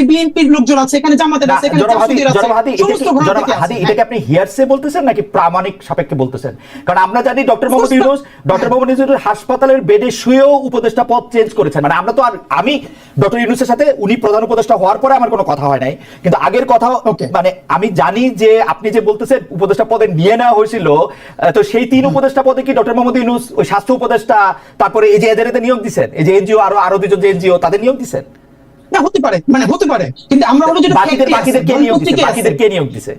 এখানে বিএনপির লোকজন আছে এখানে জামাতের আছে এখানে আছে। সমস্ত হাদি, আপনি হিয়ারসে বলতেছেন নাকি প্রামাণিক সাপেক্ষে বলতেছেন? কারণ আমরা জানি ডক্টর মোহাম্মদ ইউনুস ডক্টর মোহাম্মদ ইউনুস হাসপাতালের বেডে শুয়েও উপদেষ্টা পদ চেঞ্জ করেছেন। মানে আমরা তো আর আমি ডক্টর ইউনুসের সাথে উনি প্রধান উপদেষ্টা হওয়ার পরে আমার কোনো কথা হয় নাই। কিন্তু আগের কথা মানে আমি জানি যে আপনি যে বলতেছেন উপদেষ্টা পদে নিয়ে নেওয়া হয়েছিল তো সেই তিন উপদেষ্টা পদে কি ডক্টর মোহাম্মদ ইউনুস ওই স্বাস্থ্য উপদেষ্টা তারপরে এই যে এদের এদের নিয়োগ দিচ্ছেন এই যে এনজিও আরও আরও দুজন যে এনজিও তাদের নিয়োগ দিচ্ছেন না হতে পারে মানে হতে পারে। কিন্তু আমরা হলো যেটা বাকিদের কে নিয়োগ দিছে?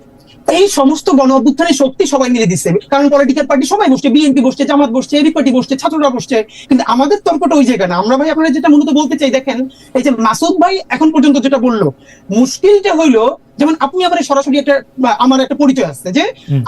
এই সমস্ত গণ অভ্যুত্থানের শক্তি সবাই মিলে দিচ্ছে। কারণ পলিটিক্যাল পার্টি সবাই বসছে বিএনপি বসছে জামাত বসছে এবি পার্টি বসছে ছাত্ররা বসছে। কিন্তু আমাদের তর্কটা ওই জায়গা না। আমরা ভাই আপনারা যেটা মূলত বলতে চাই দেখেন এই যে মাসুদ ভাই এখন পর্যন্ত যেটা বলল মুশকিলটা হইল যেমন আপনি আবার সরাসরি একটা আমার একটা পরিচয় আছে যে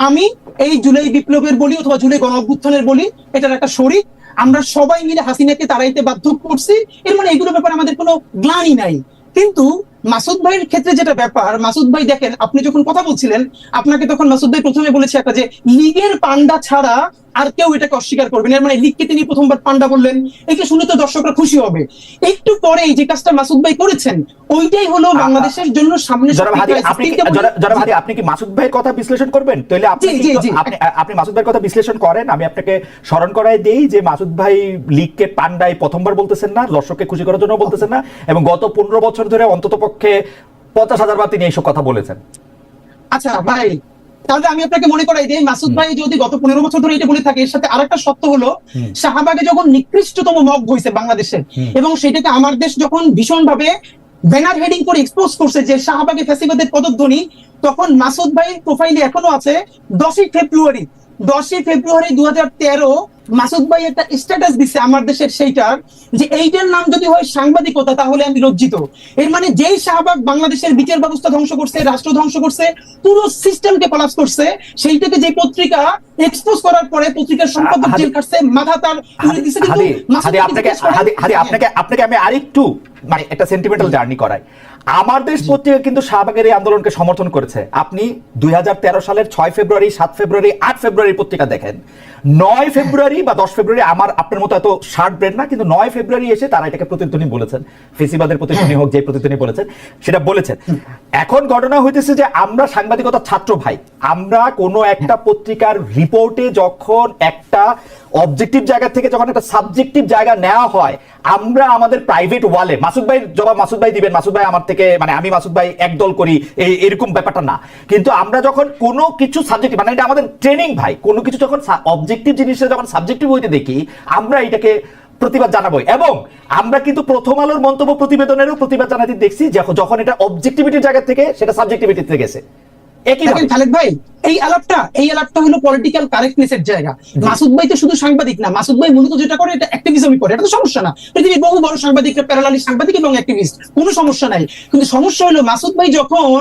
আমি এই জুলাই বিপ্লবের বলি অথবা জুলাই গণ অভ্যুত্থানের বলি এটার একটা শরিক আমরা সবাই মিলে হাসিনাকে তাড়াইতে বাধ্য করছি। এর মানে এগুলোর ব্যাপারে আমাদের কোনো গ্লানি নাই। কিন্তু মাসুদ ভাইয়ের ক্ষেত্রে যেটা ব্যাপার মাসুদ ভাই দেখেন আপনি যখন কথা বলছিলেন আপনাকে তখন মাসুদ ভাই প্রথমে বলেছে একটা যে লীগের পান্ডা ছাড়া আর কেউ এটাকে অস্বীকার করবেন এর মানে লীগকে তিনি প্রথমবার পান্ডা বললেন। এটা শুনে তো দর্শকরা খুশি হবে। একটু পরে যে কাজটা মাসুদ ভাই করেছেন ওইটাই হলো বাংলাদেশের জন্য সামনে আপনি কি- মাসুদ ভাইয়ের কথা বিশ্লেষণ করবেন? তাহলে আপনি। আপনি মাসুদ ভাইয়ের কথা বিশ্লেষণ করেন? আমি আপনাকে স্মরণ করাই দেই যে মাসুদ ভাই লিগকে পান্ডাই প্রথমবার বলতেছেন না দর্শককে খুশি করার জন্য বলতেছেন না এবং গত পনেরো বছর ধরে অন্তত পক্ষে পঞ্চাশ হাজার বার তিনি এইসব কথা বলেছেন। আচ্ছা ভাই তাহলে আমি আপনাকে মনে করাই দিই মাসুদ ভাই যদি গত পনেরো বছর ধরে এটা বলে থাকে এর সাথে আরেকটা সত্য হলো শাহবাগে যখন নিকৃষ্টতম মগ হয়েছে বাংলাদেশের এবং সেটাকে আমার দেশ যখন ভীষণ ভাবে ব্যানার হেডিং করে এক্সপোজ করছে যে শাহবাগে ফ্যাসিবাদের পদধ্বনি তখন মাসুদ ভাই প্রোফাইলে এখনও আছে দশই ফেব্রুয়ারি দশই ফেব্রুয়ারি দু মাসুদ ভাই একটা স্ট্যাটাস দিছে আমার দেশের সেইটার যে এইটার নাম যদি হয় সাংবাদিকতা তাহলে আমি লজ্জিত। এর মানে যেই শাহবাগ বাংলাদেশের বিচার ব্যবস্থা ধ্বংস করছে রাষ্ট্র ধ্বংস করছে পুরো সিস্টেমকে কলাপস করছে সেইটাকে যে পত্রিকা এক্সপোজ করার পরে পত্রিকার সম্পাদক জেল কাটছে মাথা তার দিছে কিন্তু আপনাকে আপনাকে আপনাকে আমি আরেকটু মানে একটা সেন্টিমেন্টাল জার্নি করাই। আমার দেশ পত্রিকা কিন্তু শাহবাগের এই আন্দোলনকে সমর্থন করেছে। আপনি দুই হাজার তেরো সালের ছয় ফেব্রুয়ারি সাত ফেব্রুয়ারি আট ফেব্রুয়ারি পত্রিকা দেখেন। নয় ফেব্রুয়ারি বা দশ ফেব্রুয়ারি, আমার আপনার মতো এত শার্ট ব্রেন না, কিন্তু নয় ফেব্রুয়ারি এসে তারা এটাকে প্রতিধ্বনি বলেছেন। ফেসিবাদের প্রতিধ্বনি হোক, যে প্রতিধ্বনি বলেছেন, সেটা বলেছেন। এখন ঘটনা হইতেছে যে আমরা সাংবাদিকতা ছাত্র ভাই, আমরা কোনো একটা পত্রিকার রিপোর্টে যখন একটা অবজেক্টিভ জায়গা থেকে যখন একটা সাবজেক্টিভ জায়গা নেওয়া হয়, আমরা আমাদের প্রাইভেট ওয়ালে, মাসুদ ভাই জবাব মাসুদ ভাই দিবেন, মাসুদ ভাই আমার থেকে মানে আমি মাসুদ ভাই একদল করি, এই এরকম ব্যাপারটা না। কিন্তু আমরা যখন কোনো কিছু সাবজেক্টিভ মানে এটা আমাদের ট্রেনিং ভাই, কোনো কিছু যখন অবজেক্টিভ জিনিসটা যখন সাবজেক্টিভ হইতে দেখি, আমরা এটাকে প্রতিবাদ জানাব এবং আমরা কিন্তু প্রথম আলোর মন্তব্য প্রতিবেদনেরও প্রতিবাদ জানাতে দেখছি যখন- এটা অবজেক্টিভিটির জায়গা থেকে, সেটা সাবজেক্টিভিটিতে গেছে। একই খালেদ ভাই এই আলাপটা এই আলাপটা হলো পলিটিক্যাল কারেক্টনেস এর জায়গা। মাসুদ ভাই তো শুধু সাংবাদিক না মাসুদ ভাই মূলত যেটা করে এটা অ্যাক্টিভিজমই করে এটা তো সমস্যা না। পৃথিবীর বহু বড় সাংবাদিকরা প্যারালালি সাংবাদিক এবং অ্যাক্টিভিস্ট কোনো সমস্যা নাই। কিন্তু সমস্যা হলো মাসুদ ভাই যখন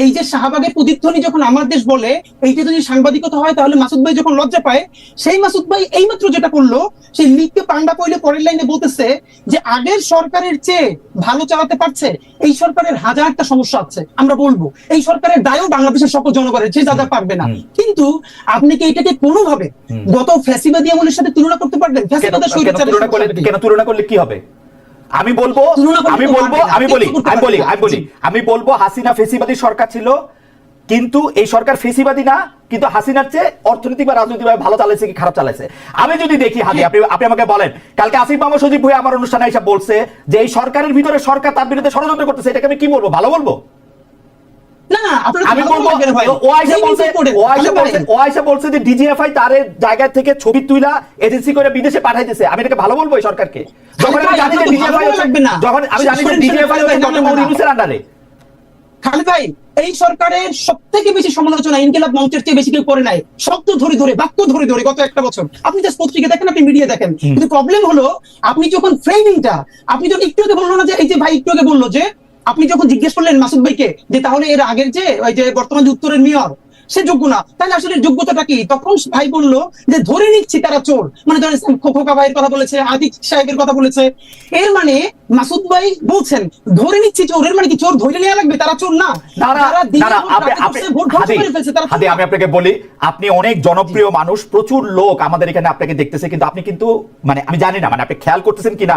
এই যে শাহবাগের প্রতিধ্বনি যখন আমার দেশ বলে এইটা যদি সাংবাদিকতা হয় তাহলে মাসুদ ভাই যখন লজ্জা পায় সেই মাসুদ ভাই এইমাত্র যেটা করল সেই লিগকে পান্ডা কইলে পরের লাইনে বলতেছে যে আগের সরকারের চেয়ে ভালো চালাতে পারছে এই সরকারের হাজারটা সমস্যা আছে আমরা বলব। এই সরকারের দায়ও বাংলাদেশের সকল জনগণের যে দাদা পারবে না। কিন্তু আপনি কি এটাকে কোনোভাবে গত ফ্যাসিবাদী আমলের সাথে তুলনা করতে পারবেন? ফ্যাসিবাদের করলে কেন তুলনা করলে কি হবে? আমি বলব আমি বলব আমি বলি আমি বলি আমি বলি। আমি বলব হাসিনা ফেসিবাদী সরকার ছিল কিন্তু এই সরকার ফেসিবাদী না কিন্তু হাসিনার চেয়ে অর্থনৈতিক বা রাজনৈতিকভাবে ভালো চালাইছে কি খারাপ চালাইছে? আমি যদি দেখি হাদি আপনি আপনি আমাকে বলেন কালকে আসিফ মাহমুদ সজীব ভুঁইয়া আমার অনুষ্ঠানে এসে বলছে যে এই সরকারের ভিতরে সরকার তার বিরুদ্ধে ষড়যন্ত্র করতেছে এটাকে আমি কি বলব? ভালো বলব? আমি ভালো বলব বলবেন ভাই। ও আয়সা বলছে ও আয়সা বলছে ও আয়সা বলছে যে ডিজিএফআই তার জায়গা থেকে ছবি তুইলা এজেন্সি করে বিদেশে পাঠাইতেছে। আমি এটাকে ভালো বলব এই সরকারকে। যখন আমি জানি যে ডিজিএফআই ভালো লাগবে না। যখন আমি জানি যে ডিজিএফআই শোনেন, হচ্ছে না, ডক্টর না, মোহাম্মদ না। ইউনূসের আন্ডারে। খালেদ ভাই এই সরকারের সব থেকে বেশি সমালোচনা ইনকিলাব মঞ্চের চেয়ে বেশি কেউ করে নাই। শব্দ ধরে ধরে বাক্য ধরে ধরে গত একটা বছর। আপনি জাস্ট পত্রিকা দেখেন আপনি মিডিয়া দেখেন। কিন্তু প্রবলেম হলো আপনি যখন ফ্রেমিংটা আপনি যখন একটু আগে বলল না যে এই যে ভাই একটু আগে বলল যে আপনি যখন জিজ্ঞেস করলেন মাসুদ ভাইকে যে তাহলে এর আগের যে ওই যে বর্তমান যে উত্তরের মেয়র সে যোগ্য না। তাহলে আসলে যোগ্যতাটা কি? তখন ভাই বলল যে ধরে নিচ্ছি তারা চোর। মানে ধরেন খোকা ভাইয়ের কথা বলেছে আদিক সাহেবের কথা বলেছে। এর মানে মাসুদ ভাই বলছেন ধরে নিচ্ছি চোর এর মানে কি চোর ধরে নেওয়া লাগবে? তারা চোর না। আমি আপনাকে বলি আপনি অনেক জনপ্রিয় মানুষ প্রচুর লোক আমাদের এখানে আপনাকে দেখতেছে কিন্তু আপনি কিন্তু মানে আমি জানি না মানে আপনি খেয়াল করতেছেন কিনা?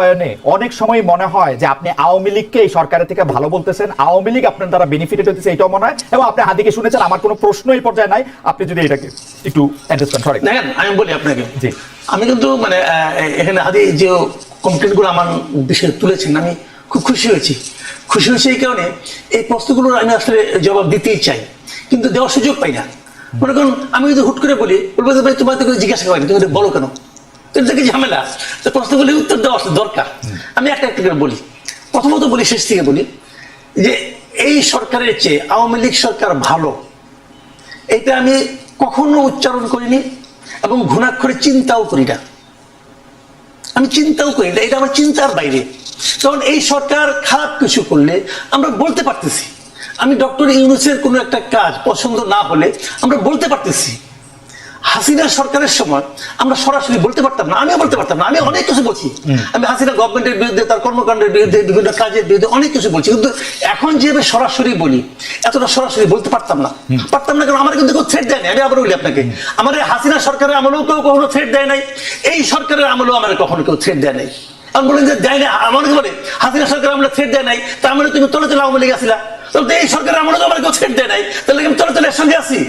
অনেক সময় মনে হয় যে আপনি আওয়ামী লীগকে এই সরকারের থেকে ভালো বলতেছেন আওয়ামী লীগ আপনার দ্বারা বেনিফিটেড হতেছে এটাও মনে হয়। এবং আপনি হাদিকে শুনেছেন আমার কোনো প্রশ্ন এই পর্যায়ে নাই। আপনি যদি এটাকে একটু অ্যাড্রেস করেন সরি দেখেন আমি বলি আপনাকে। জি। আমি কিন্তু মানে এখানে হাদি যে কমপ্লেনগুলো আমার বিষয়ে তুলেছেন আমি খুব খুশি হয়েছি। খুশি হয়েছি এই কারণে এই প্রশ্নগুলোর আমি আসলে জবাব দিতেই চাই। কিন্তু দেওয়ার সুযোগ পাই না। মনে করুন আমি যদি হুট করে বলি বলব ভাই তোমার তো জিজ্ঞাসা করেনি তুমি বলো কেন? এটা কি ঝামেলা। প্রশ্নগুলি উত্তর দেওয়া দরকার। আমি একটা একটা বলি। প্রথমত বলি, শেষ থেকে বলি, যে এই সরকারের চেয়ে আওয়ামী লীগ সরকার ভালো। এটা আমি কখনো উচ্চারণ করিনি এবং ঘুণাক্ষরে চিন্তাও করি না। আমি চিন্তাও করি না, এটা আমার চিন্তার বাইরে। কারণ এই সরকার খারাপ কিছু করলে আমরা বলতে পারতেছি। আমি ডক্টর ইউনুসের কোনো একটা কাজ পছন্দ না হলে আমরা বলতে পারতেছি। হাসিনা সরকারের সময় আমরা সরাসরি বলতে পারতাম না আমিও বলতে পারতাম না আমি অনেক কিছু বলছি। আমি হাসিনা গভর্নমেন্টের বিরুদ্ধে তার কর্মকাণ্ডের বিরুদ্ধে বিভিন্ন কাজের বিরুদ্ধে অনেক কিছু বলছি। কিন্তু এখন যেভাবে সরাসরি বলি এতটা সরাসরি বলতে পারতাম না। পারতাম না কারণ আমার কিন্তু কেউ থ্রেট দেয় না আমি আবার বলি আপনাকে। আমার এই হাসিনা সরকারের আমলেও কেউ কখনো থ্রেট দেয় নাই। এই সরকারের আমলেও আমার কখনো কেউ থ্রেট দেয় নাই। আমি বলেন যে দেয় না আমার কি বলে? হাসিনা সরকার আমলে থ্রেট দেয় নাই তার মানে তুমি তলে তলে আওয়ামী লীগ আসিলা তাহলে এই সরকারের আমলে তো আমার কেউ থ্রেট দেয় নাই। তাহলে আমি তলে তলে সঙ্গে আসি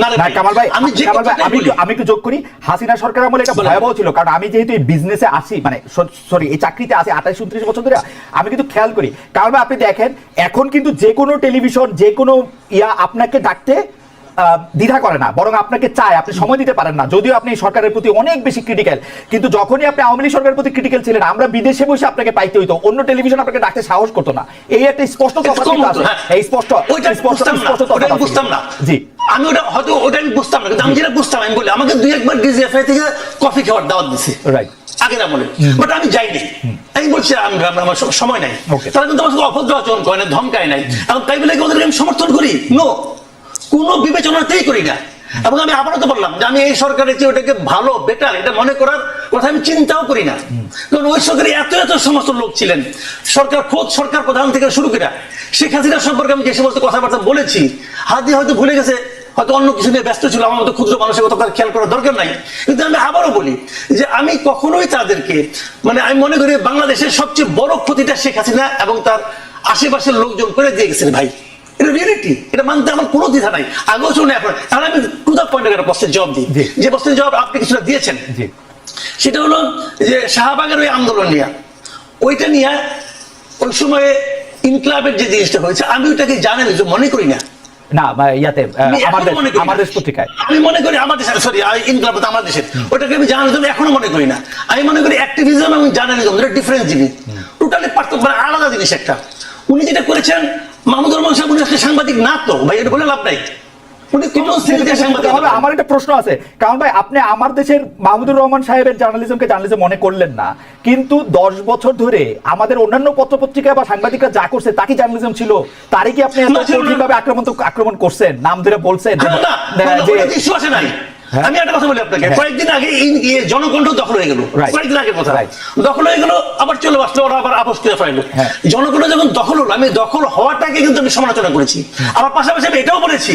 না কামাল ভাই আমি কামাল ভাই আমি আমি একটু যোগ করি। হাসিনা সরকার আমলে এটা। ভয়াবহ ছিল কারণ আমি যেহেতু এই বিজনেসে আসি মানে সরি এই চাকরিতে আসি আঠাশ উনত্রিশ বছর ধরে আমি কিন্তু খেয়াল করি। কারণ ভাই আপনি দেখেন এখন কিন্তু যে কোনো টেলিভিশন যে কোনো ইয়া আপনাকে ডাকতে দ্বিধা করে না বরং আপনাকে চায় আপনি সময় দিতে পারেন না। যদিও আপনি এই সরকারের প্রতি অনেক বেশি ক্রিটিক্যাল কিন্তু যখনই আপনি আওয়ামী লীগ সরকারের প্রতি ক্রিটিক্যাল ছিলেন আমরা বিদেশে বসে আপনাকে পাইতে হইতো অন্য টেলিভিশন আপনাকে ডাকতে সাহস করতো না। এই একটা স্পষ্ট। হ্যাঁ। এই স্পষ্ট স্পষ্ট বুঝতাম না, স্পষ্ট না। জি। আমি ওটা হয়তো ওটা আমি বুঝতাম না আমি যেটা বুঝতাম আমি বলি আমাকে দুই একবার ডিজিএফআই থেকে কফি খাওয়ার দাওয়াত দিছে। রাইট আগের আমলে বাট আমি যাইনি। আমি বলছি আমি আমি- আমার সময় নাই. তারা কিন্তু আমার সঙ্গে অভদ্র আচরণ করে না ধমকায় নাই। এবং তাই বলে ওদেরকে আমি সমর্থন করি? নো কোনো বিবেচনাতেই করি না। এবং আমি আবারও বললাম যে আমি এই সরকারের চেয়ে ওটাকে ভালো বেটার এটা মনে করার কথা আমি চিন্তাও করি না। কারণ ওই সরকারে এত এত সমস্ত লোক ছিলেন। সরকার খোদ সরকার প্রধান থেকে শুরু করে শেখ হাসিনা সম্পর্কে আমি যে সমস্ত কথাবার্তা বলেছি, হাতি হয়তো ভুলে গেছে, হয়তো অন্য কিছু নিয়ে ব্যস্ত ছিল, আমার মতো ক্ষুদ্র মানুষের কথা তার খেয়াল করার দরকার নাই। কিন্তু আমি আবারও বলি যে আমি কখনোই তাদেরকে মানে আমি মনে করি বাংলাদেশের সবচেয়ে বড় ক্ষতিটা শেখ হাসিনা এবং তার আশেপাশের লোকজন করে দিয়ে গেছেন ভাই। এটা রিয়েলিটি এটা মানতে আমার কোনো দ্বিধা নাই। আগেও শুনে এখন এখন আমি টু দ্য পয়েন্টের একটা প্রশ্নের জবাব দিই। যে প্রশ্নের জবাব আপনি কিছুটা দিয়েছেন। সেটা হলো যে শাহবাগের ওই আন্দোলন নিয়ে। ওইটা নিয়ে ওই সময়ে ইনকলাবের যে জিনিসটা হয়েছে আমি ওইটাকে মনে করি না। না ইয়াতে আমাদের। আমাদের পত্রিকায়। আমি মনে করি আমাদের সরি ইনকলাব আমার দেশের। ওটাকে আমি জানার জন্য এখনও মনে করি না। আমি মনে করি অ্যাক্টিভিজম এবং জার্নালিজম ডিফারেন্ট জিনিস। টোটালি পার্থক্য মানে আলাদা জিনিস একটা। উনি যেটা করেছেন মাহমুদ রহমান সাহেব উনি আসলে সাংবাদিক না তো। ভাই এটা বলে লাভ নাই। আমার একটা প্রশ্ন আছে। কারণ ভাই আপনি আমার দেশের মাহমুদুর রহমান সাহেবের জার্নালিজমকে জার্নালিজম মনে করলেন না। কিন্তু দশ বছর ধরে আমাদের অন্যান্য পত্রপত্রিকা বা সাংবাদিকরা যা করছে তা কি জার্নালিজম ছিল? তারই কি আপনি এত। কঠিনভাবে আক্রমণ আক্রমণ করছেন? নাম ধরে বলছেন যে- হ্যাঁ। আমি একটা কথা বলি আপনাকে। হ্যাঁ। কয়েকদিন আগে এই ইয়ে জনকণ্ঠ দখল হয়ে গেল। কয়েকদিন আগে কথা। দখল হয়ে গেল আবার চলে আসলো ওরা আবার আপোষ করে ফেলল হ্যাঁ। জনকণ্ঠ যখন দখল হলো আমি দখল হওয়াটাকে কিন্তু আমি সমালোচনা করেছি। আবার পাশাপাশি আমি এটাও বলেছি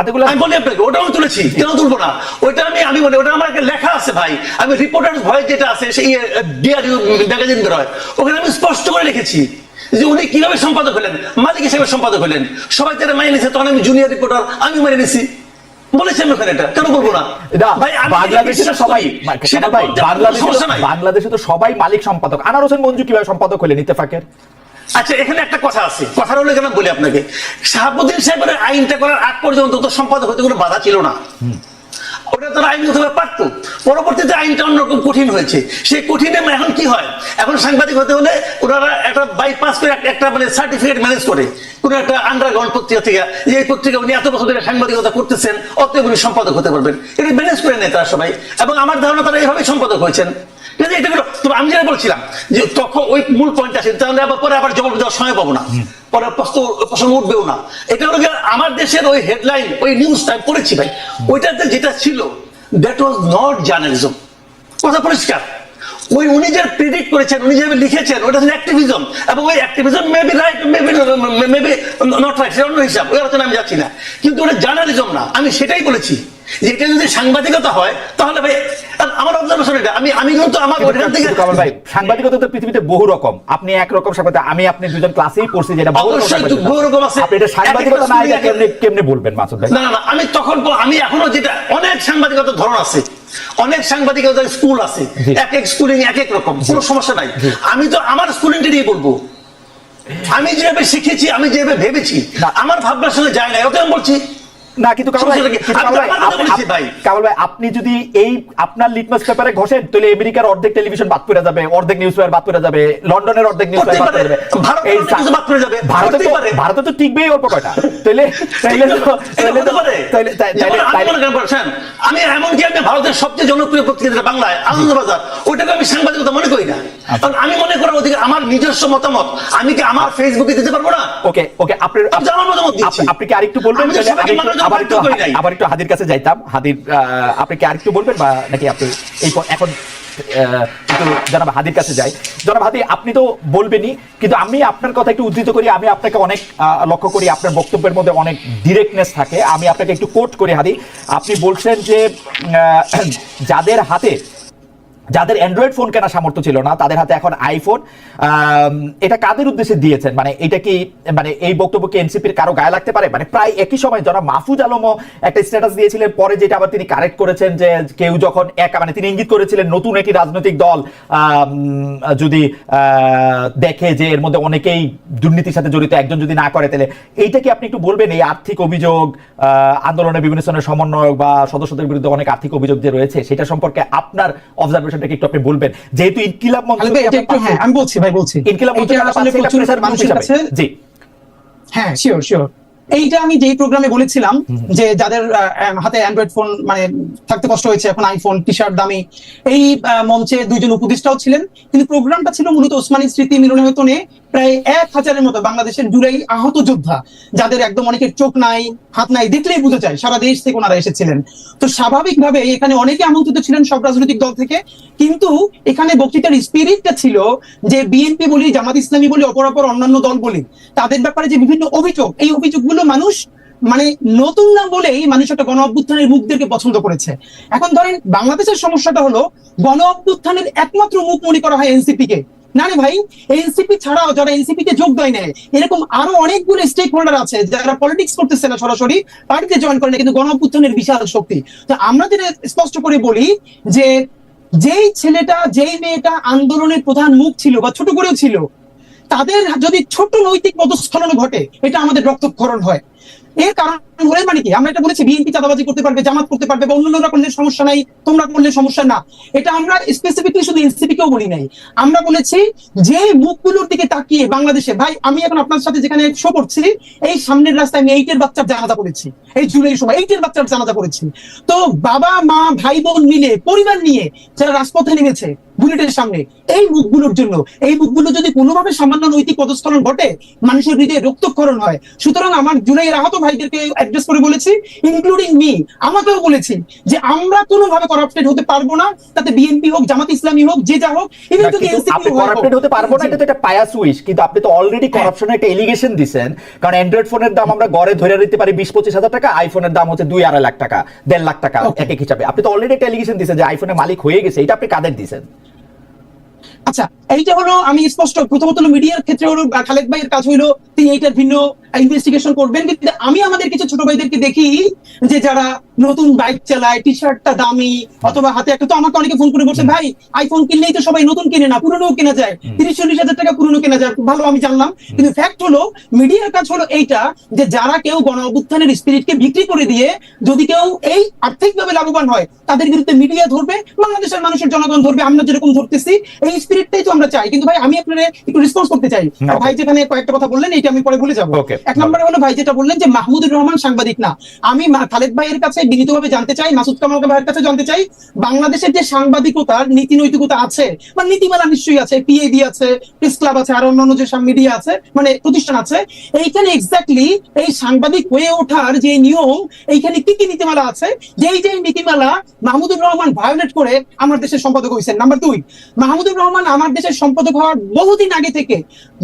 এতগুলো আমি বলি আপনাকে ওটা আমি তুলেছি কেন তুলবো না? ওইটা আমি আমি বলি ওটা আমার একটা লেখা আছে ভাই। আমি রিপোর্টার ভয় যেটা আছে সেই ডিআরইউ ম্যাগাজিন ওখানে আমি স্পষ্ট করে রেখেছি যে উনি কীভাবে সম্পাদক হলেন মালিক হিসেবে সম্পাদক হলেন। সবাই তারা মেনে নিছে তখন আমি জুনিয়র রিপোর্টার আমি মেনে নিছি বলেছি আমি ওখানে এটা কেন বলব না? বাংলাদেশে তো সবাই সেটা বাংলাদেশে তো সবাই মালিক সম্পাদক। আনার হোসেন মঞ্জু কীভাবে সম্পাদক হলেন ইত্তেফাকের? আচ্ছা এখানে একটা কথা আছে। কথা হলো কেন বলি আপনাকে? শাহাবুদ্দিন সাহেবের আইনটা করার আগ পর্যন্ত তো সম্পাদক হতে কোনো বাধা ছিল না। ওটা তারা আইনগতভাবে পারতো। পরবর্তীতে আইনটা অন্যরকম কঠিন হয়েছে। সেই কঠিনে এখন কি হয়? এখন সাংবাদিক হতে হলে ওনারা একটা বাইপাস করে একটা- মানে সার্টিফিকেট ম্যানেজ করে। কোনো একটা আন্ডারগ্রাউন্ড পত্রিকা থেকে। যে এই পত্রিকা উনি এত বছর ধরে সাংবাদিকতা করতেছেন অতএব উনি সম্পাদক হতে পারবেন। এটা ম্যানেজ করে নেয় তারা সবাই। এবং আমার ধারণা তারা এইভাবে সম্পাদক হয়েছেন। এটা হলো তবে আমি যেটা বলছিলাম যে তখন ওই মূল পয়েন্ট আছে তাহলে আবার পরে আবার জবাব দেওয়ার সময় পাবো না। পরে প্রশ্ন প্রশ্ন উঠবেও না। এটা হলো আমার দেশের ওই হেডলাইন ওই নিউজটা আমি পড়েছি ভাই। ওইটাতে যেটা ছিল দ্যাট ওয়াজ নট জার্নালিজম কথা পরিষ্কার? ওই উনি যে প্রিডিক্ট করেছেন উনি যেভাবে লিখেছেন ওটা হচ্ছে অ্যাক্টিভিজম এবং ওই activism maybe right maybe maybe not right অন্য হিসাব ওই আলোচনা আমি যাচ্ছি না। কিন্তু ওটা জার্নালিজম না। আমি সেটাই বলেছি। যে এটা যদি সাংবাদিকতা হয় তাহলে ভাই আমার অবজারভেশন এটা। আমি আমি কিন্তু আমার ওইখান থেকে কামাল ভাই সাংবাদিকতা তো পৃথিবীতে বহু রকম। আপনি একরকম সাংবাদিক আমি আপনি দুজন ক্লাসেই পড়ছি যেটা বহু রকম অবশ্যই বহু রকম আছে। আপনি এটা সাংবাদিকতা না এটা কেমনে কেমনে বলবেন মাসুদ ভাই? না না আমি তখন আমি এখনও যেটা অনেক সাংবাদিকতার ধরন আছে। অনেক সাংবাদিকতার স্কুল আছে। এক এক স্কুলিং এক এক রকম কোনো সমস্যা নাই। আমি তো আমার স্কুলিংটা নিয়ে বলব। আমি যেভাবে শিখেছি আমি যেভাবে ভেবেছি আমার ভাবনার সঙ্গে যায় না ওকে আমি বলছি না কিন্তু কামাল ভাই কামাল আপনি যদি এই আপনার লিটমাস পেপারে ঘষেন তাহলে আমেরিকার অর্ধেক টেলিভিশন বাদ করে যাবে অর্ধেক নিউজ পেপার বাদ করে যাবে লন্ডনের অর্ধেক নিউজ পেপার বাদ পারে। যাবে। এই বাদ করে যাবে। ভারতে তো ভারতে তো অল্প কয়টা। তাহলে তাহলে তো তাহলে তো তাহলে তাহলে আমি আমি এমনকি আমি ভারতের সবচেয়ে জনপ্রিয় পত্রিকা বাংলায় আনন্দবাজার ওইটাকে আমি সাংবাদিকতা মনে করি না। আচ্ছা। কারণ আমি মনে করার ওদিকে আমার নিজস্ব মতামত আমি কি আমার ফেসবুকে দিতে পারব না? ওকে ওকে আমার মতামত আপনি- আপনি কি আরেকটু বলবেন? আবার একটু। আবার একটু হাদির কাছে যাইতাম। হাদির আপনি কি আরেকটু বলবেন বা নাকি আপনি এই এখন জনাব হাদির কাছে যাই। জনাব হাদি আপনি তো বলবেনই কিন্তু আমি আপনার কথা একটু উদ্ধৃত করি। আমি আপনাকে অনেক লক্ষ্য করি। আপনার বক্তব্যের মধ্যে অনেক ডিরেক্টনেস থাকে। আমি আপনাকে একটু কোট করি হাদি। আপনি বলছেন যে যাদের হাতে যাদের অ্যান্ড্রয়েড ফোন কেনার সামর্থ্য ছিল না, তাদের হাতে এখন আইফোন এটা কাদের উদ্দেশ্যে দিয়েছেন? মানে এটা কি মানে এই বক্তব্য কি এনসিপির কারও গায়ে লাগতে পারে? মানে প্রায় একই সময় যারা মাহফুজ আলমও একটা স্ট্যাটাস দিয়েছিলেন, পরে যেটা আবার তিনি কারেক্ট করেছেন যে কেউ যখন একা মানে তিনি ইঙ্গিত করেছিলেন নতুন একটি রাজনৈতিক দল যদি দেখে যে এর মধ্যে অনেকেই দুর্নীতির সাথে জড়িত, একজন যদি না করে, তাহলে এইটা কি আপনি একটু বলবেন? এই আর্থিক অভিযোগ আন্দোলনের বিভিন্ন শ্রেণির সমন্বয়ক বা সদস্যদের বিরুদ্ধে অনেক আর্থিক অভিযোগ যে রয়েছে, সেটা সম্পর্কে আপনার অবজারভেশনটা একটু আপনি বলবেন? যেহেতু ইনকিলাব মঞ্চ হ্যাঁ আমি বলছি ভাই বলছি। ইনকিলাব মঞ্চ জি। হ্যাঁ শিওর শিওর এইটা আমি যেই প্রোগ্রামে বলেছিলাম যে যাদের হাতে অ্যান্ড্রয়েড ফোন মানে থাকতে কষ্ট হয়েছে এখন আইফোন টি শার্ট দামি এই মঞ্চে দুইজন উপদেষ্টাও ছিলেন। কিন্তু প্রোগ্রামটা ছিল মূলত ওসমানী স্মৃতি মিলনায়তনে। প্রায় এক হাজারের মতো বাংলাদেশের জুড়েই আহত যোদ্ধা, যাদের একদম অনেকের চোখ নাই, হাত নাই দেখলেই বুঝে যায় সারা দেশ থেকে ওনারা এসেছিলেন। তো স্বাভাবিকভাবে এখানে অনেকে আমন্ত্রিত ছিলেন সব রাজনৈতিক দল থেকে, কিন্তু এখানে বক্তৃতার স্পিরিটটা ছিল যে বিএনপি বলি, জামাত ইসলামী বলি অপরাপর অন্যান্য দল বলি, তাদের ব্যাপারে যে বিভিন্ন অভিযোগ, এই অভিযোগগুলো মানুষ মানে নতুন না বলেই মানুষ একটা গণ অভ্যুত্থানের মুখদেরকে পছন্দ করেছে। এখন ধরেন বাংলাদেশের সমস্যাটা হলো, গণ অভ্যুত্থানের একমাত্র মুখ মনে করা হয় এনসিপি কে। না রে ভাই, এনসিপি ছাড়াও যারা যোগ দেয় এরকম আরও অনেকগুলো স্টেক হোল্ডার আছে যারা পলিটিক্স করতেছে না সরাসরি, পার্টিতে জয়েন করে না কিন্তু বিশাল শক্তি। তো আমরা যেটা স্পষ্ট করে বলি যে যেই ছেলেটা, যেই মেয়েটা আন্দোলনের প্রধান মুখ ছিল বা ছোট করেও ছিল, তাদের যদি ছোট নৈতিক পদস্খলন ঘটে, এটা আমাদের রক্তক্ষরণ হয়। এর কারণ হলে মানে কি? আমরা এটা বলেছি, বিএনপি চাঁদাবাজি করতে পারবে, জামাত করতে পারবে বা অন্যান্যরা করলে সমস্যা নাই, তোমরা করলে সমস্যা না। এটা আমরা স্পেসিফিকলি শুধু এনসিপি কেও বলি নাই। আমরা বলেছি যে মুখগুলোর দিকে তাকিয়ে বাংলাদেশে, ভাই, আমি এখন আপনার সাথে যেখানে শো করছি, এই সামনের রাস্তায় আমি এইটের বাচ্চার জানাজা করেছি। এই জুলাই সময় এইটের বাচ্চার জানাজা করেছি। তো বাবা, মা, ভাই, বোন মিলে, পরিবার নিয়ে যারা রাজপথে নেমেছে বুলেটের সামনে। এই মুখগুলোর জন্য এই মুখগুলো যদি কোনোভাবে সামান্য নৈতিক পদস্খলন ঘটে মানুষের হৃদয়ে রক্তক্ষরণ হয়। সুতরাং আমার জুলাইয়ের আহত ভাইদেরকে অ্যাড্রেস করে বলেছি ইনক্লুডিং মি আমাকেও বলেছি যে আমরা কোনোভাবে করাপ্টেড হতে পারব না। তাতে বিএনপি হোক জামাত ইসলামী হোক যে যা হোক ইভেন যদি হোক, করাপ্টেড হতে পারব না এটা তো একটা পায়াস উইশ কিন্তু আপনি তো অলরেডি হ্যাঁ। করাপশনের একটা এলিগেশন দিছেন। কারণ অ্যান্ড্রয়েড ফোনের দাম আমরা গড়ে ধরে দিতে পারি বিশ পঁচিশ হাজার টাকা আইফোনের দাম হচ্ছে দুই আড়াই লাখ টাকা দেড় লাখ টাকা এক এক হিসাবে। আপনি তো অলরেডি একটা এলিগেশন দিছেন যে আইফোনের মালিক হয়ে গেছে এটা আপনি কাদের দিছেন আচ্ছা এইটা হলো আমি স্পষ্ট প্রথমত হলো মিডিয়ার ক্ষেত্রে হলো খালেদ ভাইয়ের কাজ হইল তিনি এইটার ভিন্ন ইনভেস্টিগেশন করবেন। কিন্তু আমি আমাদের কিছু ছোট ভাইদেরকে দেখি যে যারা নতুন বাইক চালায় টি শার্টটা দামি অথবা হাতে একটা তো আমাকে অনেকে ফোন করে বলছে ভাই আইফোন কিনলেই তো সবাই নতুন কিনে না পুরনো কেনা যায়। তিরিশ চল্লিশ হাজার টাকা পুরনো কেনা যায় ভালো আমি জানলাম। কিন্তু ফ্যাক্ট হলো মিডিয়ার কাজ হলো এইটা যে যারা কেউ গণ অভ্যুত্থানের স্পিরিটকে বিক্রি করে দিয়ে যদি কেউ এই আর্থিকভাবে লাভবান হয় তাদের বিরুদ্ধে মিডিয়া ধরবে বাংলাদেশের মানুষের জনগণ ধরবে আমরা যেরকম ধরতেছি এই স্পিরিটটাই তো আমরা চাই কিন্তু ভাই আমি আপনার একটু রেসপন্স করতে চাই। ভাই যেখানে কয়েকটা কথা বললেন এটা আমি পরে বলে যাব। এক নম্বরে হলো ভাই যেটা বললেন যে মাহমুদুর রহমান সাংবাদিক না। আমি খালেদ ভাইয়ের কাছে বিনীতভাবে জানতে চাই মাসুদ কামাল ভাইয়ের কাছে জানতে চাই বাংলাদেশের যে সাংবাদিকতার নীতি নৈতিকতা আছে বা নীতিমালা নিশ্চয়ই আছে পিএবি আছে প্রেস ক্লাব আছে আর অন্যান্য যে মিডিয়া আছে মানে প্রতিষ্ঠান আছে এইখানে এক্স্যাক্টলি এই সাংবাদিক হয়ে ওঠার যে নিয়ম এইখানে কি কি নীতিমালা আছে? যেই যেই নীতিমালা মাহমুদুর রহমান ভায়োলেট করে আমার দেশের সম্পাদক হয়েছেন। নাম্বার দুই মাহমুদুর রহমান আমার দেশের সম্পাদক হওয়ার বহুদিন আগে থেকে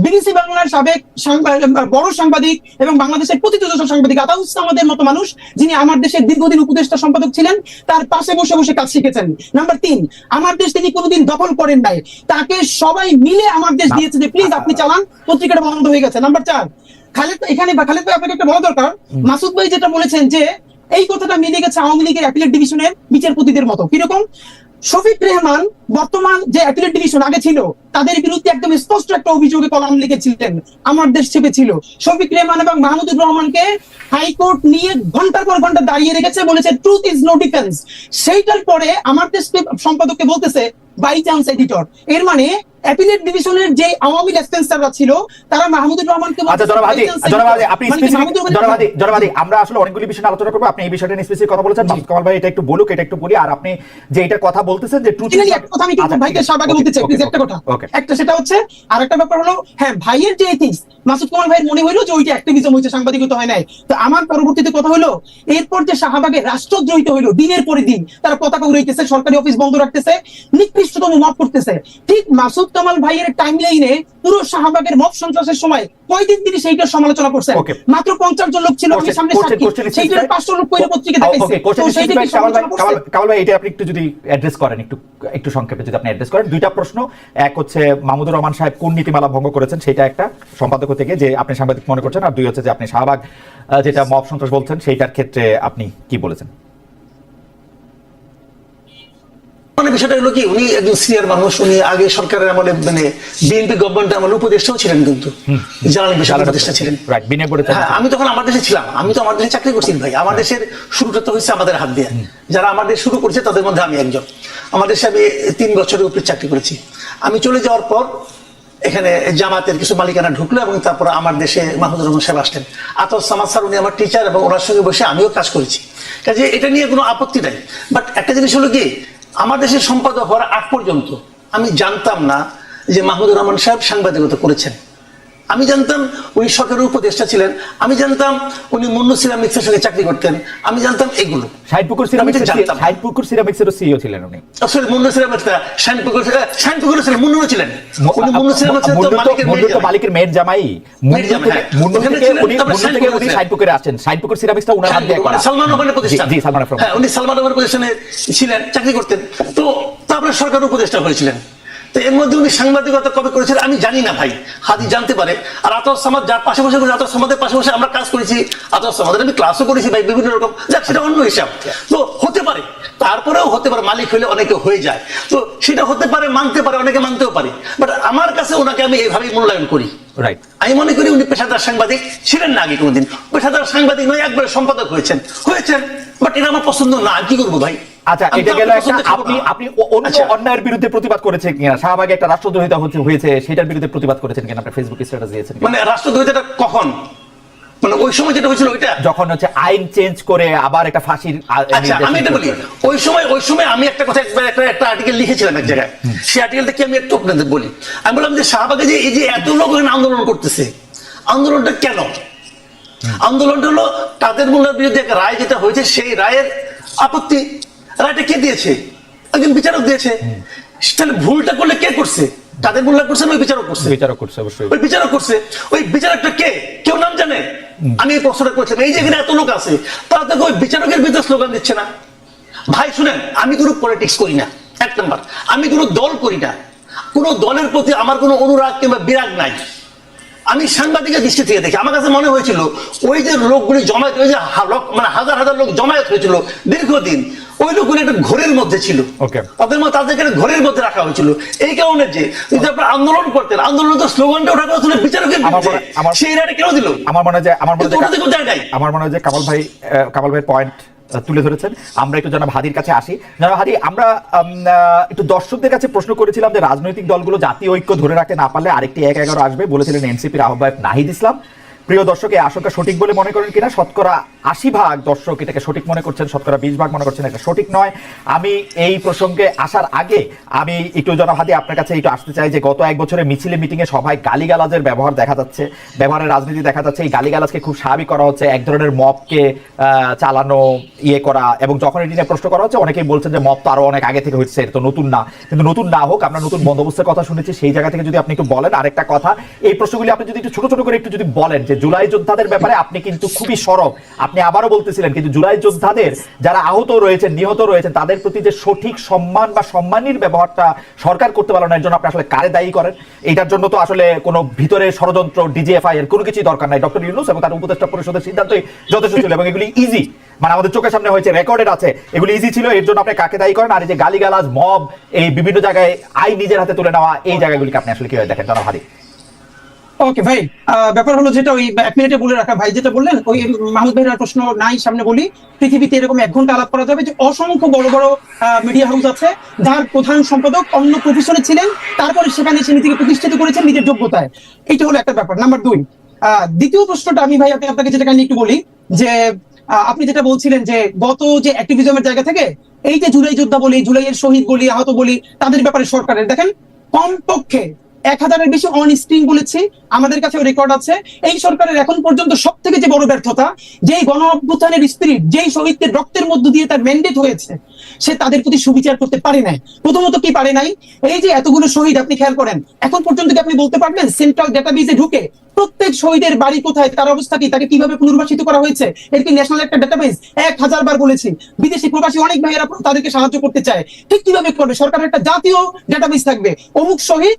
বিবিসি বাংলার সাবেক বড় সাংবাদিক এবং বাংলাদেশের প্রতিযোগিত সাংবাদিক আতাউস আমাদের মতো মানুষ যিনি আমার দেশের দীর্ঘদিন উপদেষ্টা সম্পাদক ছিলেন তার পাশে বসে বসে কাজ শিখেছেন। নাম্বার তিন আমার দেশ তিনি কোনোদিন দখল করেন নাই। তাকে সবাই মিলে আমার দেশ দিয়েছে যে প্লিজ আপনি চালান পত্রিকাটা বন্ধ হয়ে গেছে। নাম্বার চার খালেদ এখানে বা খালেদ ভাই আপনাকে একটা বলা দরকার। মাসুদ ভাই যেটা বলেছেন যে এই কথাটা মিলে গেছে আওয়ামী লীগের অ্যাপিলেট ডিভিশনের বিচারপতিদের মতো। কীরকম? শফিক রেহমান বর্তমান যে অ্যাথলেট ডিভিশন আগে ছিল, তাদের বিরুদ্ধে একদম স্পষ্ট একটা অভিযোগে কলাম লিখেছিলেন। আমার দেশ চেপেছিল শফিক রেহমান এবং মাহমুদুর রহমানকে হাইকোর্ট নিয়ে ঘণ্টার পর ঘণ্টা দাঁড়িয়ে রেখেছে, বলেছে ট্রুথ ইজ নো ডিফেন্স সেইটার পরে আমার দেশ সম্পাদককে বলতেছে বাই চান্স এডিটর এর মানে অ্যাপিলেট ডিভিশনের যে আওয়ামী ছিল তারা মাহমুদুর রহমানকে আচ্ছা জনবাদী। জনবাদী আপনি স্পেসিফিক জনবাদী জনবাদী আমরা আসলে অনেকগুলি বিষয় আলোচনা করব। আপনি এই বিষয়টা নিয়ে স্পেসিফিক কথা বলেছেন। কামাল ভাই এটা একটু বলুক এটা একটু বলি আর আপনি যে এটা কথা বলতেছেন যে ট্রুথ একটা কথা আমি একটু ভাইকে শাহবাগে বলতে চাই প্লিজ একটা কথা। একটা সেটা হচ্ছে আর একটা ব্যাপার হলো হ্যাঁ ভাইয়ের যে এথিক্স মাসুদ ভাইয়ের মনে হইল যে ওইটা অ্যাক্টিভিজম সাংবাদিকতা হয় নাই। তো আমার পরবর্তীতে কথা হলো এরপর যে শাহবাগে রাষ্ট্রদ্রোহিত হইল দিনের পরে দিন তারা পতাকা উড়াইতেছে সরকারি অফিস বন্ধ রাখতেছে নিকৃষ্টতম মত করতেছে। ঠিক মাসুদ কামাল ভাইয়ের টাইম লাইনে পুরো শাহবাগের মত সন্ত্রাসের সময় কয়দিন তিনি সেইটার সমালোচনা করছেন? মাত্র পঞ্চাশ জন লোক ছিল সামনে সেইটার পাঁচশো লোক পয়লা পত্রিকা দেখাইছে ওকে কোশ্চেন তো সেইটা কি কামাল ভাই সমালোচনা করছে? কামাল- কামাল ভাই এটা আপনি একটু যদি অ্যাড্রেস করেন একটু একটু সংক্ষেপে যদি আপনি অ্যাড্রেস করেন। দুইটা প্রশ্ন এক হচ্ছে মাহমুদুর রহমান সাহেব কোন নীতিমালা ভঙ্গ করেছেন সেটা একটা সম্পাদক থেকে যে আপনি সাংবাদিক মনে করছেন আর দুই হচ্ছে যে আপনি শাহবাগ যেটা মব সন্ত্রাস বলছেন সেইটার ক্ষেত্রে আপনি কি বলেছেন? মানে বিষয়টা হলো কি উনি একজন সিনিয়র মানুষ উনি আগে সরকারের আমলে মানে বিএনপি গভর্নমেন্ট আমলে উপদেষ্টাও ছিলেন কিন্তু। জ্বালানি বিষয় উপদেষ্টা ছিলেন। হ্যাঁ আমি তখন আমার দেশে ছিলাম আমি তো আমার দেশে চাকরি করছি ভাই। আমার দেশের শুরুটা তো হয়েছে আমাদের হাত দিয়ে। যারা আমার দেশ শুরু করেছে তাদের মধ্যে আমি একজন। আমার দেশে আমি তিন বছরের উপরে চাকরি করেছি। আমি চলে যাওয়ার পর এখানে জামাতের কিছু মালিকানা ঢুকলো এবং তারপর আমার দেশে মাহমুদুর রহমান সাহেব আসলেন। আতর সামাদ স্যার উনি আমার টিচার এবং ওনার সঙ্গে বসে আমিও কাজ করেছি। কাজে এটা নিয়ে কোনো আপত্তি নাই। বাট একটা জিনিস হলো কি আমার দেশের সম্পাদক হওয়ার আগ পর্যন্ত আমি জানতাম না যে মাহমুদুর রহমান সাহেব সাংবাদিকতা করেছেন। আমি জানতাম উনি সরকারের উপদেষ্টা ছিলেন আমি জানতাম উনি মুন্নু সিরামিক্সের সঙ্গে চাকরি করতেন আমি জানতাম এগুলো। সিরামিক্স জানতাম। সিইও ছিলেন উনি। আসলে মুন্নু সিরামিক্স ছিলেন মুন্নু ছিলেন উনি মুন্নু তো মালিকের মুন্নু তো মালিকের মেয়ের জামাই। মুন্নু থেকে হ্যাঁ। মুন্নু থেকে উনি মুন্নু থেকে উনি সিরামিক্সটা উনার হাত দিয়ে করা। মানে সালমান ওখানে প্রতিষ্ঠা। জি, সালমান হ্যাঁ উনি সালমান ওখানে প্রতিষ্ঠানে ছিলেন চাকরি করতেন। তো তারপরে সরকার উপদেষ্টা হয়েছিলেন। তো এর মধ্যে উনি সাংবাদিকতা কবে করেছিলেন আমি জানি না ভাই। হাদি জানতে পারে। আর আতর সামাদ যার পাশে বসে করেছে আতর সামাদের পাশে বসে আমরা কাজ করেছি। আতর সামাদের আমি ক্লাসও করেছি ভাই বিভিন্ন রকম। যাক সেটা অন্য হিসাব। তো হতে পারে। তারপরেও হতে পারে মালিক হলে অনেকে হয়ে যায়। তো সেটা হতে পারে মানতে পারে অনেকে মানতেও পারে। বাট আমার কাছে ওনাকে আমি এইভাবেই মূল্যায়ন করি। রাইট আমি মনে করি উনি পেশাদার সাংবাদিক ছিলেন না আগে কোনোদিন। পেশাদার সাংবাদিক নয় একবার সম্পাদক হয়েছেন। হয়েছেন। বাট এটা আমার পছন্দ না কি করব ভাই? আচ্ছা এটা গেল একটা আপনি আপনি অন্য আচ্ছা। অন্যায়ের বিরুদ্ধে প্রতিবাদ করেছেন কিনা? শাহবাগে একটা রাষ্ট্রদ্রোহিতা হচ্ছে হয়েছে সেটার বিরুদ্ধে প্রতিবাদ করেছেন কিনা? আপনি ফেসবুক স্ট্যাটাস দিয়েছেন মানে রাষ্ট্রদ্রোহিতাটা কখন? মানে ওই সময় যেটা হয়েছিল ওইটা? যখন হচ্ছে আইন চেঞ্জ করে আবার একটা ফাঁসির আচ্ছা আমি এটা বলি। ওই সময় ওই সময় আমি একটা কথা একবার একটা একটা আর্টিকেল লিখেছিলাম এক জায়গায়। সেই আর্টিকেলটা কি আমি একটু আপনাদের বলি। আমি বললাম যে শাহবাগে যে এই যে এত লোক আন্দোলন করতেছে আন্দোলনটা কেন? আন্দোলনটা হলো তাদের মূল্যের বিরুদ্ধে একটা রায় যেটা হয়েছে সেই রায়ের আপত্তি। রায়টা কে দিয়েছে? একজন বিচারক দিয়েছে। তাহলে ভুলটা করলে কে করছে? তাদের মূল্য করছে ওই বিচারক করছে? বিচারক করছে অবশ্যই। ওই বিচারক করছে। ওই বিচারকটা কে? কেউ নাম জানে? আমি এই প্রশ্নটা করছিলাম। এই যে এখানে এত লোক আছে তারা তো ওই বিচারকের বিরুদ্ধে স্লোগান দিচ্ছে না। ভাই শুনেন আমি কোনো পলিটিক্স করি না। এক নম্বর। আমি কোনো দল করি না। কোনো দলের প্রতি আমার কোনো অনুরাগ কিংবা বিরাগ নাই। আমি সাংবাদিকের দৃষ্টি থেকে দেখি। আমার কাছে মনে হয়েছিল ওই যে লোকগুলি জমায়েত ওই যে মানে হাজার হাজার লোক জমায়েত হয়েছিল দীর্ঘদিন। ওই লোকগুলি একটা ঘোরের মধ্যে ছিল. তাদের মধ্যে তাদেরকে ঘোরের মধ্যে রাখা হয়েছিল। এই কারণে যে যদি আপনারা আন্দোলন করতেন আন্দোলন তো স্লোগানটা ওঠা কথা বিচারকের সেই রায়টা কেন দিল? আমার মনে হয় আমার মনে হয়। আমার মনে হয় যে কামাল ভাই কামাল ভাইয়ের পয়েন্ট তুলে ধরেছেন। আমরা একটু জনাব হাদির কাছে আসি। জনাব হাদি, আমরা একটু দর্শকদের কাছে প্রশ্ন করেছিলাম যে রাজনৈতিক দলগুলো জাতীয় ঐক্য ধরে রাখতে না পারলে আরেকটি এক এগারো আসবে বলেছিলেন এনসিপির আহ্বায়ক নাহিদ ইসলাম। প্রিয় দর্শক, এই আশঙ্কা সঠিক বলে মনে করেন কিনা? শতকরা আশি ভাগ দর্শক এটাকে সঠিক মনে করছেন, শতকরা বিশ ভাগ মনে করছেন এটা সঠিক নয়। আমি এই প্রসঙ্গে আসার আগে আমি একটু জনাব আপনার কাছে একটু আসতে চাই যে গত এক বছরে মিছিলে মিটিং এ সবাই গালিগালাজের ব্যবহার দেখা যাচ্ছে, ব্যবহারের রাজনীতি দেখা যাচ্ছে। এই গালিগালাজকে খুব স্বাভাবিক করা হচ্ছে, এক ধরনের মপকে চালানো ইয়ে করা এবং যখন এটি নিয়ে প্রশ্ন করা হচ্ছে, অনেকেই বলছেন যে মপ তো আরও অনেক আগে থেকে হচ্ছে তো নতুন না। কিন্তু নতুন না হোক, আমরা নতুন বন্দোবস্তের কথা শুনেছি, সেই জায়গা থেকে যদি আপনি একটু বলেন আরেকটা কথা। এই প্রশ্নগুলি আপনি যদি একটু ছোট ছোট করে একটু যদি বলেন যে জুলাই যোদ্ধাদের ব্যাপারে আপনি কিন্তু খুবই সরব। আপনি আবারও বলতেছিলেন, কিন্তু জুলাই যোদ্ধাদের যারা আহত রয়েছেন, নিহত রয়েছেন, তাদের প্রতি যে সঠিক সম্মান বা সম্মানীর ব্যবহারটা সরকার করতে পারল না, এর জন্য আপনি আসলে কারে দায়ী করেন? এটার জন্য তো আসলে কোনো ভিতরে ষড়যন্ত্র, ডিজিএফআই এর কোনো কিছুই দরকার নাই। ডক্টর ইউনুস এবং তার উপদেষ্টা পরিষদের সিদ্ধান্তই যথেষ্ট ছিল এবং এগুলি ইজি মানে আমাদের চোখের সামনে হয়েছে রেকর্ডেড আছে। এগুলি ইজি ছিল, এর জন্য আপনি কাকে দায়ী করেন? আর এই যে গালিগালাজ, মব, এই বিভিন্ন জায়গায় আই নিজের হাতে তুলে নেওয়া, এই জায়গাগুলিকে আপনি আসলে কীভাবে দেখেন? জনাব হাদি ওকে, ভাই ব্যাপার হলো যেটা ওই এক মিনিটে বলে রাখা, ভাই যেটা বললেন, ওই মাহমুদ ভাইয়ের প্রশ্ন নাই সামনে বলি। পৃথিবীতে এরকম এক ঘণ্টা আলাপ করা যাবে যে অসংখ্য বড় বড় মিডিয়া হাউস আছে, যার প্রধান সম্পাদক অন্য প্রফেশনে ছিলেন, তারপরে সেখানে সে নিজেকে প্রতিষ্ঠিত করেছেন নিজের যোগ্যতায়। এইটা হলো একটা ব্যাপার। নাম্বার দুই দ্বিতীয় প্রশ্নটা আমি, ভাই, আপনি আপনাকে যেটা কাইন্ডলি একটু বলি, যে আপনি যেটা বলছিলেন যে, গত যে অ্যাক্টিভিজমের জায়গা থেকে, এই যে জুলাই যোদ্ধা বলি, জুলাইয়ের শহীদ বলি, আহত বলি, তাদের ব্যাপারে সরকারের দেখেন, কমপক্ষে এক হাজারের বেশি অন স্ক্রিন বলেছি, আমাদের কাছে রেকর্ড আছে। এই সরকারের এখন পর্যন্ত সব থেকে যে বড় ব্যর্থতা, যেই গণ অভ্যুত্থানের স্পিরিট যেই শহীদদের রক্তের মধ্য দিয়ে তার ম্যান্ডেট হয়েছে, সে তাদের প্রতি সুবিচার করতে পারে নাই। প্রথমত কি পারে নাই? এই যে এতগুলো শহীদ, আপনি খেয়াল করেন, এখন পর্যন্ত কি আপনি বলতে পারবেন সেন্ট্রাল ডেটাবেসে ঢুকে প্রত্যেক শহীদের বাড়ি কোথায়, তার অবস্থা কি, তাকে কীভাবে পুনর্বাসিত করা হয়েছে? এর কি ন্যাশনাল একটা ডেটাবেস এক হাজার বার বলেছি, বিদেশি প্রবাসী অনেক ভাইয়েরা তাদেরকে সাহায্য করতে চায়। ঠিক কীভাবে করবে? সরকারের একটা জাতীয় ডেটাবেস থাকবে। অমুক শহীদ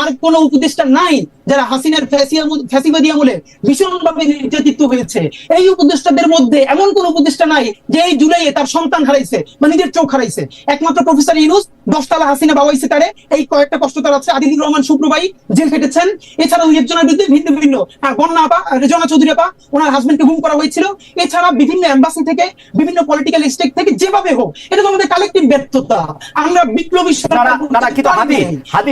আর কোন উপদেষ্টা নাই যারা হাসিনার ফ্যাসিবাদী আমলে ভীষণভাবে নির্যাতিত হয়েছে। এই উপদেষ্টাদের মধ্যে এমন কোন উপদেষ্টা নাই যে এই জুলাইয়ে তার সন্তান হারাইছে বা নিজের চোখ হারাইছে। একমাত্র প্রফেসর ইউনুস দশতলা হাসিনা বাবাইছে তারে এই কয়েকটা কষ্ট তার আছে। আদিলুর রহমান শুক্রবাই জেল খেটেছেন। এছাড়াও একজনের বিরুদ্ধে ভিন্ন ভিন্ন হ্যাঁ, বন্যা আপা রেজনা চৌধুরী আপা ওনার হাজবেন্ডকে গুম করা হয়েছিল। এছাড়া বিভিন্ন এম্বাসি থেকে বিভিন্ন পলিটিক্যাল স্টেক থেকে যেভাবে হোক এটা তো আমাদের কালেকটিভ ব্যর্থতা। আমরা বিপ্লবী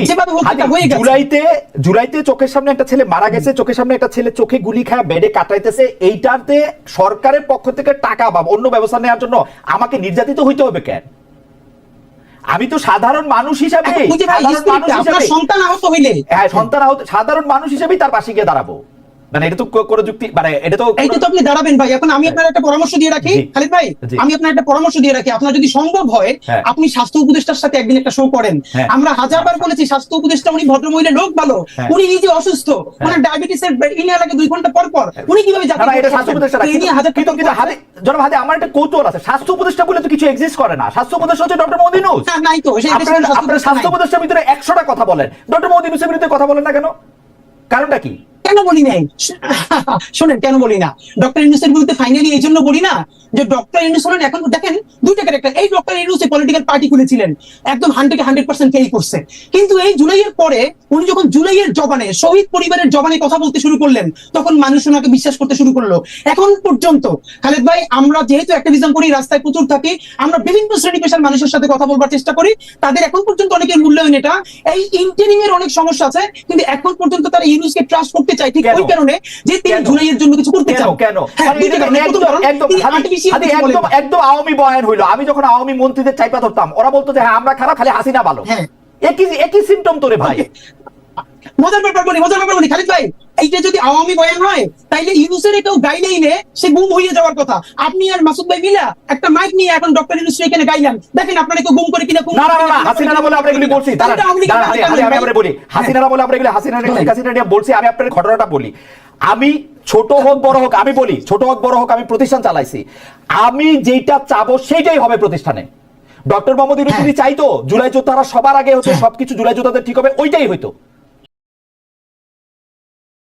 যেভাবে হোক হয়ে গেছে। জুলাইতে জুলাইতে চোখের সামনে একটা ছেলে মারা গেছে চোখের সামনে একটা ছেলে চোখে গুলি খায় বেডে কাটাইতেছে। এইটাতে সরকারের পক্ষ থেকে টাকা বা অন্য ব্যবস্থা নেওয়ার জন্য আমাকে নির্যাতিত হইতে হবে কেন? আমি তো সাধারণ মানুষ হিসাবে সন্তান আহত হইলে। হ্যাঁ সন্তান আহত সাধারণ মানুষ হিসেবেই তার পাশে গিয়ে দাঁড়াবো। মানে এটা তো কোনো যুক্তি মানে এটা তো এইটা তো আপনি দাঁড়াবেন ভাই। এখন আমি আপনার একটা পরামর্শ দিয়ে রাখি। খালিদ ভাই আমি আপনার একটা পরামর্শ দিয়ে রাখি। আপনার যদি সম্ভব হয় হ্যাঁ। আপনি স্বাস্থ্য উপদেষ্টার সাথে একদিন একটা শো করেন। হ্যাঁ। আমরা হাজারবার বলেছি স্বাস্থ্য উপদেষ্টা উনি ভদ্রমহিলা লোক ভালো। হ্যাঁ। উনি নিজে অসুস্থ। ওনার ডায়াবেটিসের ইনিয়া লাগে দুই ঘণ্টা পর পর উনি কীভাবে না, না, এটা স্বাস্থ্য উপদেষ্টা না। হাজার কিন্তু কিন্তু হাতে জনাব হাতে আমার একটা কৌতূহল আছে। স্বাস্থ্য উপদেষ্টা বলে তো কিছু এক্সিস্ট করে না। স্বাস্থ্য উপদেষ্টা হচ্ছে ডক্টর মোদি না, নাই তো। সেই আপনার স্বাস্থ্য উপদেষ্টা উপদেষ্টার ভিতরে একশোটা কথা বলেন। ডক্টর মোদি নিউজের বিরুদ্ধে কথা বলেন না কেন? কারণটা কি? কেন বলি নাই? শোনেন, কেন বলি না? ডক্টর ইউনুসের বিরুদ্ধে ফাইনালি এই জন্য বলি না যে ডক্টর ইউনুস হলেন এখন দেখেন দুইটা ক্যারেক্টার এই ডক্টর ইউনুস পলিটিক্যাল পার্টি খুলেছিলেন, একদম হান্ড্রেড হান্ড্রেড পার্সেন্ট ফেল করছে। কিন্তু এই জুলাইয়ের পরে উনি যখন জুলাইয়ের জবানে, শহীদ পরিবারের জবানে কথা বলতে শুরু করলেন, তখন মানুষ ওনাকে বিশ্বাস করতে শুরু করল। এখন পর্যন্ত, খালেদ ভাই, আমরা যেহেতু অ্যাক্টিভিজম করি, রাস্তায় প্রচুর থাকি, আমরা বিভিন্ন শ্রেণি পেশার মানুষের সাথে কথা বলবার চেষ্টা করি, তাদের এখন পর্যন্ত অনেকের মূল্যায়ন এটা। এই ইন্টারিং এর অনেক সমস্যা আছে, কিন্তু এখন পর্যন্ত তারা ইউনুসকে ট্রাস্ট করতে চায় ঠিক? ওই কারণে যে তিনি? জুলাইয়ের জন্য কিছু করতে চাও কেন হ্যাঁ, মানে একদম। একদম আওয়ামী বয়ান হইল আমি যখন আওয়ামী মন্ত্রীদের চাইপা ধরতাম ওরা বলতো যে হ্যাঁ আমরা খারাপ খালি হাসিনা ভালো হ্যাঁ। একই একই সিমটম তোরে ভাই মজার ব্যাপার বলি মজার ব্যাপার বলি খালিদ ভাই এইটা যদি আওয়ামী বয়ান হয় তাইলে ইউনুসের কেউ গাইলেইনে সে গুম হয়ে যাওয়ার কথা। আপনি আর মাসুদ ভাই মিলা একটা মাইক নিয়ে এখন ডক্টর ইউনুস এখানে গাইলেন দেখেন আপনারা কেউ গুম করে কিনা না না না না হাসিনারা বলে আমরা এগুলি বলছি। আমি গাইলেন বলি হাসিনারা বলে আমরা এগুলি হাসিনা শেখ হাসিনা নিয়ে বলছি আমি আপনার ঘটনাটা বলি। আমি ছোট হোক বড় হোক আমি বলি ছোট হোক বড় হোক আমি প্রতিষ্ঠান চালাইছি। আমি যেটা চাবো সেইটাই হবে প্রতিষ্ঠানে। ডক্টর মোহাম্মদ ইউনুস হ্যাঁ। যদি চাইতো জুলাই যোদ্ধারা সবার আগে হচ্ছে সবকিছু জুলাই যোদ্ধাদের ঠিক হবে ওইটাই হইতো।